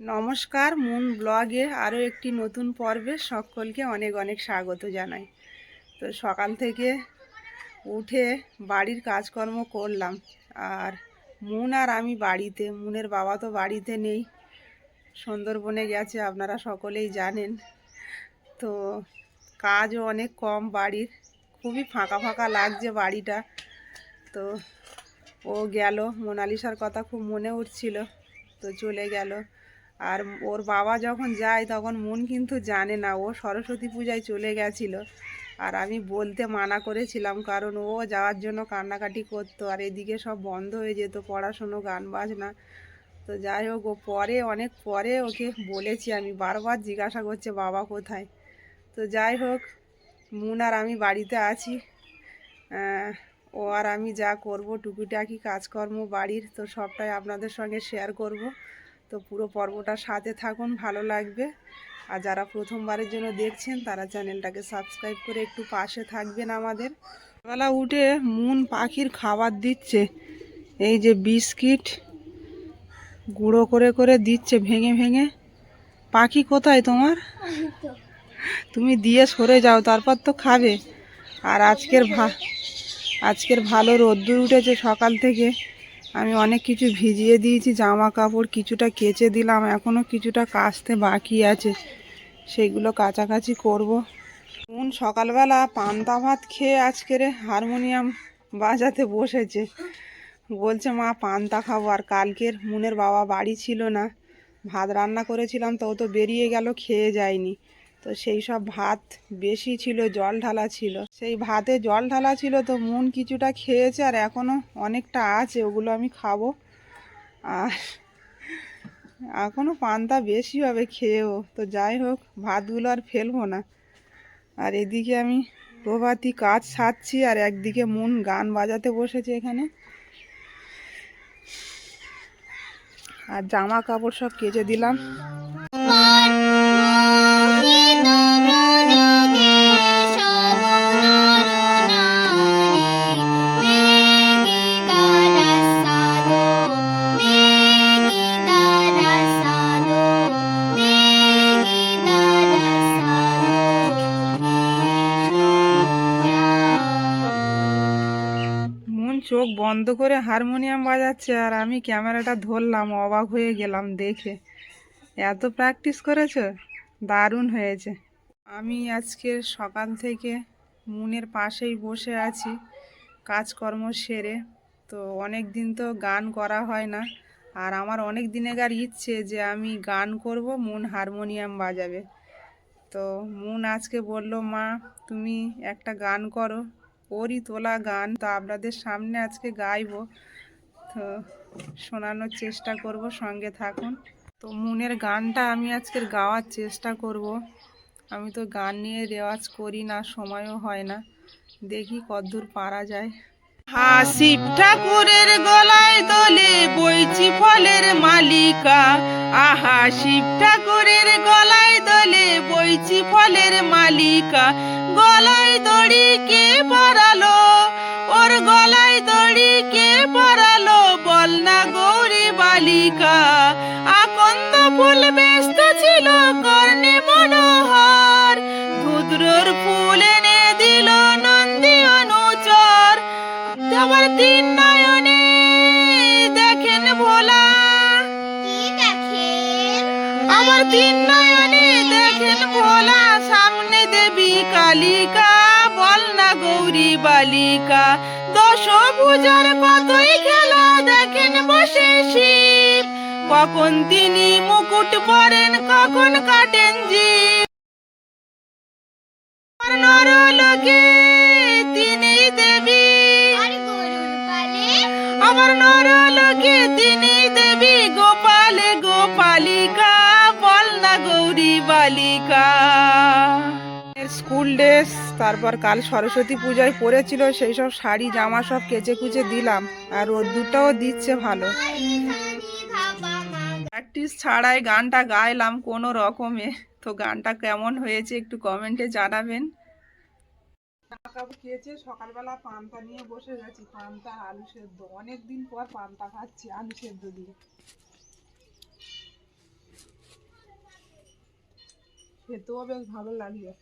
নমস্কার, মুন ব্লগে আরও একটি নতুন পর্বে সকলকে অনেক অনেক স্বাগত জানাই। তো সকাল থেকে উঠে বাড়ির কাজকর্ম করলাম আর মুন আর আমি বাড়িতে, মুনের বাবা তো বাড়িতে নেই, সুন্দরবনে গেছে, আপনারা সকলেই জানেন। তো কাজও অনেক কম বাড়ির, খুবই ফাঁকা ফাঁকা লাগছে বাড়িটা। তো ও গেল, মোনালিসার কথা খুব মনে উঠছিল, তো চলে গেল। আর ওর বাবা যখন যায় তখন মন কিন্তু জানে না, ও সরস্বতী পূজায় চলে গেছিল। আর আমি বলতে মানা করেছিলাম, কারণ ও যাওয়ার জন্য কান্নাকাটি করতো, আর এদিকে সব বন্ধ হয়ে যেত, পড়াশুনো, গান বাজনা। তো যাই হোক, ও পরে, অনেক পরে ওকে বলেছি আমি, বারবার জিজ্ঞাসা করছে, বাবা কোথায়? তো যাই হোক, মুন আর আমি বাড়িতে আছি। ও আর আমি যা করব, টুকিটাকি কাজকর্ম, বাড়ির, তো সবটাই আপনাদের সঙ্গে শেয়ার করব। তো পুরো পর্বটা সাথে থাকুন ভালো লাগবে। আর যারা প্রথমবারের জন্য দেখছেন তারা চ্যানেলটাকে সাবস্ক্রাইব করে একটু পাশে থাকবেন আমাদের। বেলা উঠে মুন পাখির খাবার দিচ্ছে। এই যে বিস্কিট গুঁড়ো করে করে দিচ্ছে ভেঙে ভেঙে। পাখি কোথায় তোমার? তুমি দিয়ে সরে যাও তারপর তো খাবে। আর আজকের ভা আজকের ভালো রোদ্দুর উঠেছে সকাল থেকে। আমি অনেক কিছু ভিজিয়ে দিয়েছি জামা কাপড় কিছুটা কেচে দিলাম এখনও কিছুটা কাচতে বাকি আছে। সেগুলো কাচাকাচি করব। কোন সকালবেলা পান্তা ভাত খেয়ে আজকের হারমোনিয়াম বাজাতে বসেছে। বলছে, মা, পান্তা খাব। আর কালকের মুনের বাবা বাড়ি ছিল না, ভাত রান্না করেছিলাম তো তো বেরিয়ে গেল, খেয়ে যায়নি। তো সেই সব ভাত বেশি ছিল, জল ঢালা ছিল। সেই ভাতে জল ঢালা ছিল তো মন কিছুটা খেয়েছে আর এখনও অনেকটা আছে, ওগুলো আমি খাব। আর এখনও পান্তা বেশি হবে খেয়েও, তো যাই হোক, ভাতগুলো আর ফেলব না। আর এদিকে আমি প্রভাতী কাজ সারছি আর একদিকে মন গান বাজাতে বসেছে এখানে। আর জামা কাপড় সব কেচে দিলাম। চোখ বন্ধ করে হারমোনিয়াম বাজাচ্ছে আর আমি ক্যামেরাটা ধরলাম, অবাক হয়ে গেলাম দেখে। এত প্র্যাকটিস করেছ? দারুণ হয়েছে। আমি আজকে সকাল থেকে মুনের পাশেই বসে আছি, কাজকর্ম সেরে। তো অনেক দিন তো গান করা হয় না, আর আমার অনেক দিনেকার ইচ্ছে যে আমি গান করব, মুন হারমোনিয়াম বাজাবে। তো মুন আজকে বলল, মা, তুমি একটা গান করো, ওরই তোলা গান। তো আপনাদের সামনে আজকে গাইব। তো শোনানোর চেষ্টা করব, সঙ্গে থাকুন। তো মুনের গানটা আমি আজকের গাওয়ার চেষ্টা করব। আমি তো গান নিয়ে রেওয়াজ করি না, সময়ও হয় না। দেখি কদ্দূর পারা যায়। হাসিব ঠাকুরের গলায় দোলে বইছি ফলের মালিকা। আহা শিব ঠাকুরের গলায় দোলে বইছি ফলের মালিকা। গলায় দড়ি কে পরালো? ওর গলায় দড়ি কে পরালো? বল না গৌরী বালিকা। ফুল ব্যস্ত ছিল কর্ণে মনোহর। ধুদ্রর ফুল এনে দিল নন্দী অনুচর। তোমার তিন নয়নে দেখেন ভোলা। আমার তিন নয়নে দেখেন ভোলা। সামনে দেবী কালিকা বল না গৌরী বালিকা। দশ পূজার কতই খেলা দেখেন বসে শিব। কখন তিনি মুকুট পরেন কখন কাটেন জীব নরলোকে তিনি দেবী। আমার নরলোকে তিনি দেবী। গোপালে গোপালিকা বল না গৌরী বালিকা। স্কুল ড্রেস তারপর কাল সরস্বতী পূজায় পরেছিল সেই সব শাড়ি জামা সব কেচে কুচে দিলাম। আর রোদ্দুরটাও দিচ্ছে ভালো। প্র্যাকটিস ছাড়াই গানটা গাইলাম কোনো রকমে। তো গানটা কেমন হয়েছে একটু কমেন্টে জানাবেন। খেয়েছে সকালবেলা পান্তা নিয়ে বসে গেছি। পান্তা, আলু সেদ্ধ। অনেক দিন পর পান্তা খাচ্ছি, আলু সেদ্ধ দিয়ে। খেতেও বেশ ভালো লাগছে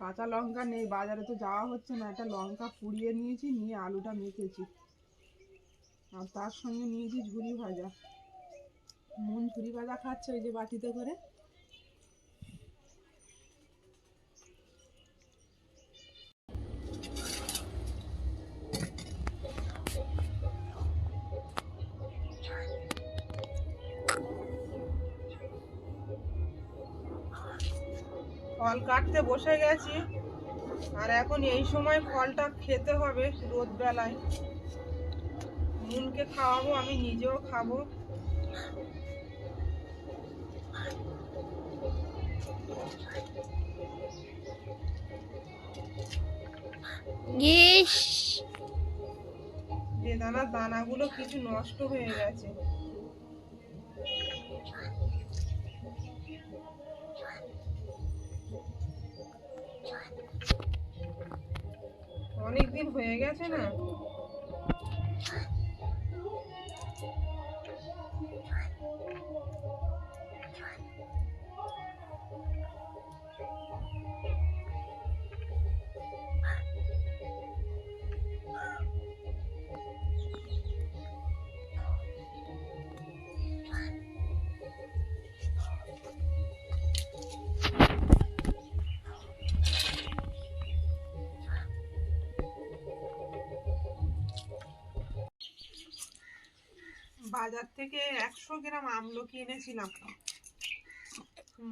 কাঁচা লঙ্কা নেই, বাজারে তো যাওয়া হচ্ছে না। একটা লঙ্কা পুড়িয়ে নিয়েছি, নিয়ে আলুটা মেখেছি। আর তার সঙ্গে নিয়েছি ঝুড়ি ভাজা। মন ঝুরি ভাজা খাচ্ছে ওই যে বাটিতে করে। ফল কাটতে বসে গেছি। আর এখন এই সময় ফলটা খেতে হবে রোদ বেলায় মুনকে খাওয়াবো, আমি নিজেও খাব। ইস। দানাগুলো কিছু নষ্ট হয়ে গেছে। অনেক দিন হয়ে গেছে না? বাজার থেকে একশো গ্রাম আমলকি এনেছিলাম?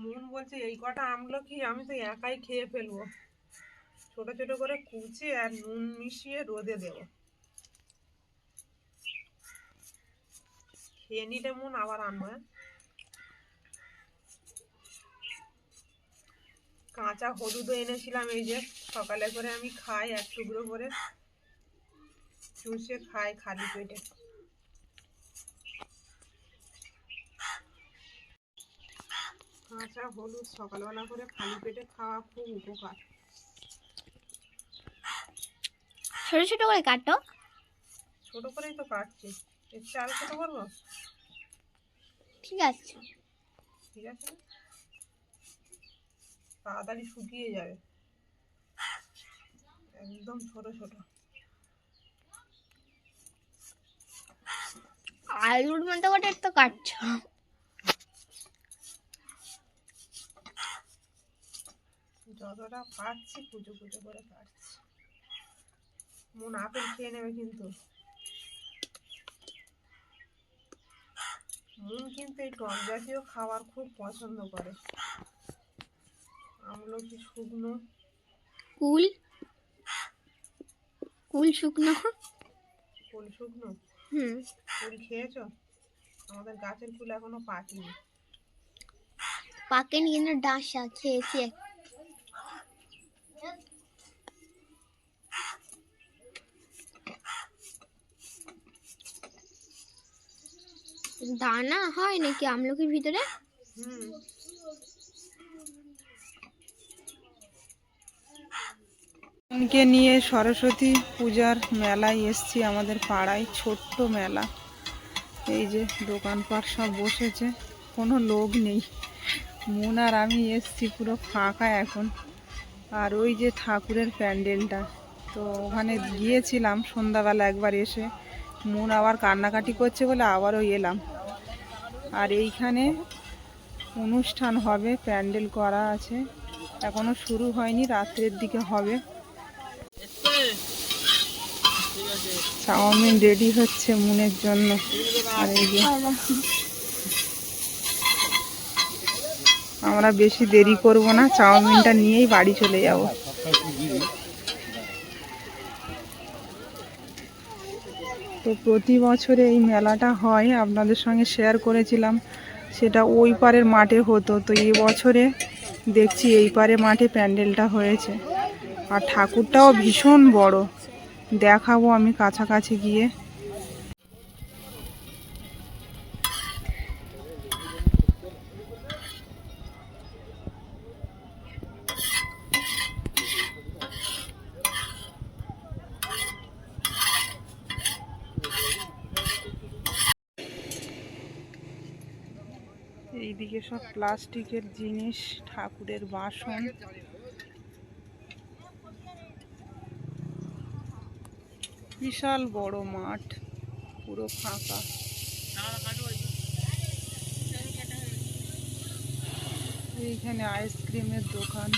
মন বলছে, এই কটা আমলকি আমি তো একাই খেয়ে ফেলব। ছোট ছোট করে কুচে আর নুন মিশিয়ে রোদে দেব। খেয়ে নিলে মন আবার আনব হ্যাঁ? কাঁচা হলুদও এনেছিলাম, এই যে সকালে করে আমি খাই এক টুকরো করে। চুষে খাই খালি পেটে। কাঁচা হলুদ সকালবেলা করে খালি পেটে খাওয়া খুব উপকার। ছোট ছোট করে কাটো। ছোট করেই তো কাটছি। এর চেয়ে আরও ছোট করব? ঠিক আছে। ঠিক আছে তাড়াতাড়ি শুকিয়ে যাবে। একদম ছোট ছোট। আলুর মতো করে তো কাটছো। যতটা পাচ্ছি কুচো কুচো করে কাটছি মন আপেল খেয়ে নেবে কিন্তু। মন কিন্তু এই টক জাতীয় খাবার খুব পছন্দ করে। আমলকি শুকনো? কুল? কুল শুকনো? কুল শুকনো? হুম। ফুল খেয়েছো? আমাদের গাছের ফুল এখনও পাকেনি। পাকেনি কিন্তু ডাসা খেয়েছি এক- দানা হয় নাকি আমলকির ভিতরে? হুম কে নিয়ে সরস্বতী পূজার মেলায় এসছি আমাদের পাড়ায়, ছোট্ট মেলা। এই যে দোকানপাট সব বসেছে, কোনো লোক নেই। মন আর আমি এসছি, পুরো ফাঁকা এখন। আর ওই যে ঠাকুরের প্যান্ডেলটা, তো ওখানে গিয়েছিলাম সন্ধ্যাবেলা একবার এসে। মন আবার কান্নাকাটি করছে বলে আবারও এলাম। আর এইখানে অনুষ্ঠান হবে, প্যান্ডেল করা আছে। এখনও শুরু হয়নি, রাত্রের দিকে হবে। চাউমিন রেডি হচ্ছে মুনের জন্য। আর এই যে আমরা বেশি দেরি করব না, চাউমিনটা নিয়েই বাড়ি চলে যাব। তো প্রতি বছরে এই মেলাটা হয়, আপনাদের সঙ্গে শেয়ার করেছিলাম। সেটা ওই পারের মাঠে হতো। তো এই বছরে দেখছি এই পারে মাঠে প্যান্ডেলটা হয়েছে। আর ঠাকুরটাও ভীষণ বড়। দেখাবো আমি কাছাকাছি গিয়ে। এইদিকে সব প্লাস্টিকের জিনিস, ঠাকুরের বাসন। বিশাল বড় মাঠ, পুরো ফাঁকা। এইখানে আইসক্রিমের দোকান।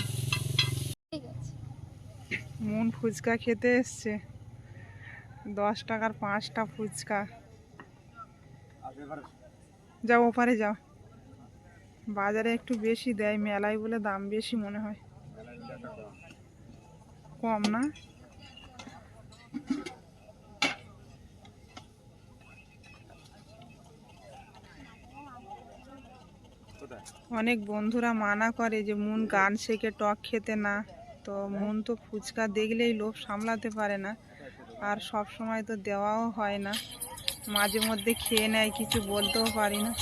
মন ফুচকা খেতে এসছে। দশ টাকার পাঁচটা ফুচকা। যাও, ওপারে যাও। বাজারে একটু বেশি দেয়, মেলায় বলে দাম বেশি মনে হয়। কম না? অনেক বন্ধুরা মানা করে যে, মুন গান শেখে, টক খেতে না। তো মন তো ফুচকা দেখলেই লোভ সামলাতে পারে না। আর সব সময় তো দেওয়াও হয় না। মাঝে মধ্যে খেয়ে নেয়, কিছু বলতেও পারি না।